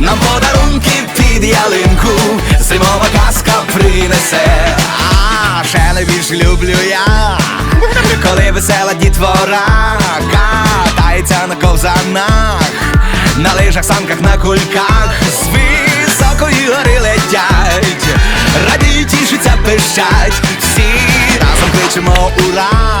нам подарунки під ялинку, зимова казка принесе, а ще найбільше люблю я, коли весела дітвора катається на ковзанах, на лижах, санках, на кульках, з високої гори летять, радіють, тішаться, пищать, всі разом кличемо ура!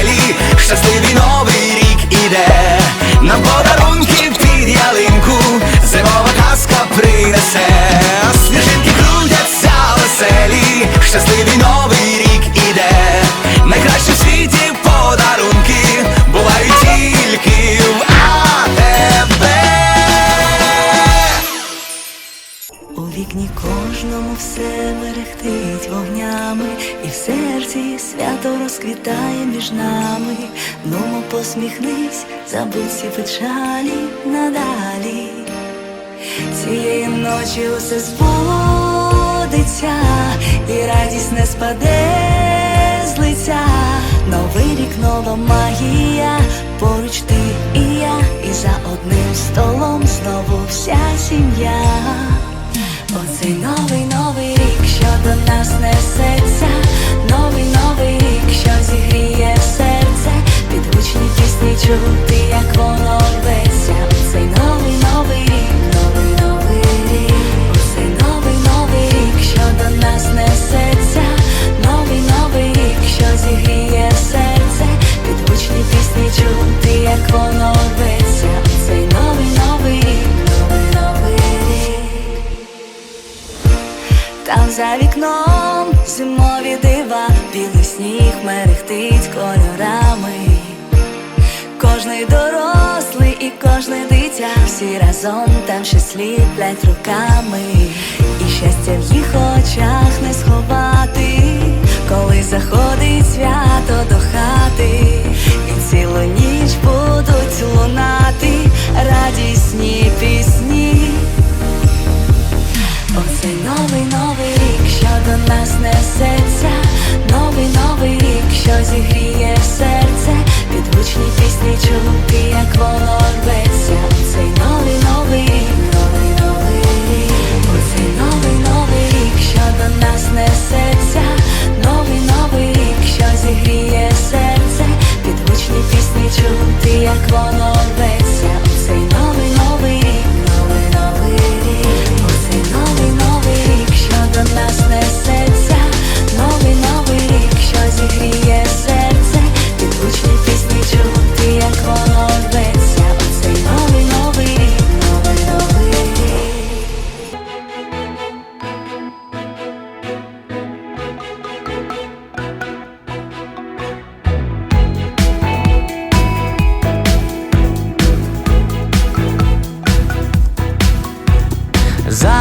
Веселі, щасливий новий рік іде, нам подарунки під ялинку, зимова казка принесе, сніжинки крутяться веселі, щасливий новий рік іде, найкращі в світі подарунки бувають тільки в АТБ. У вікні кожному все мерехтить вогнями, і в серці свято розквітає між нами. Ну, посміхнись, забудь всі печалі надалі. Цієї ночі усе збудеться, і радість не спаде з лиця. Новий рік, нова магія, поруч ти і я, і за одним столом знову вся сім'я. Оцей новий новий рік, що до нас несеться, чути, як воно рветься. Оцей новий новий рік, новий новий рік, оцей новий новий рік, що до нас несеться, новий новий рік, що зігріє серце, під гучні пісні чути, як воно рветься. Оцей новий новий рік, новий новий рік. Там за вікном зимові дива, білий сніг мерехтить кольорами. Кожний дорослий і кожне дитя, всі разом там щось сліплять руками, і щастя в їх очах не сховати, коли заходить свято до хати, і цілу ніч будуть лунати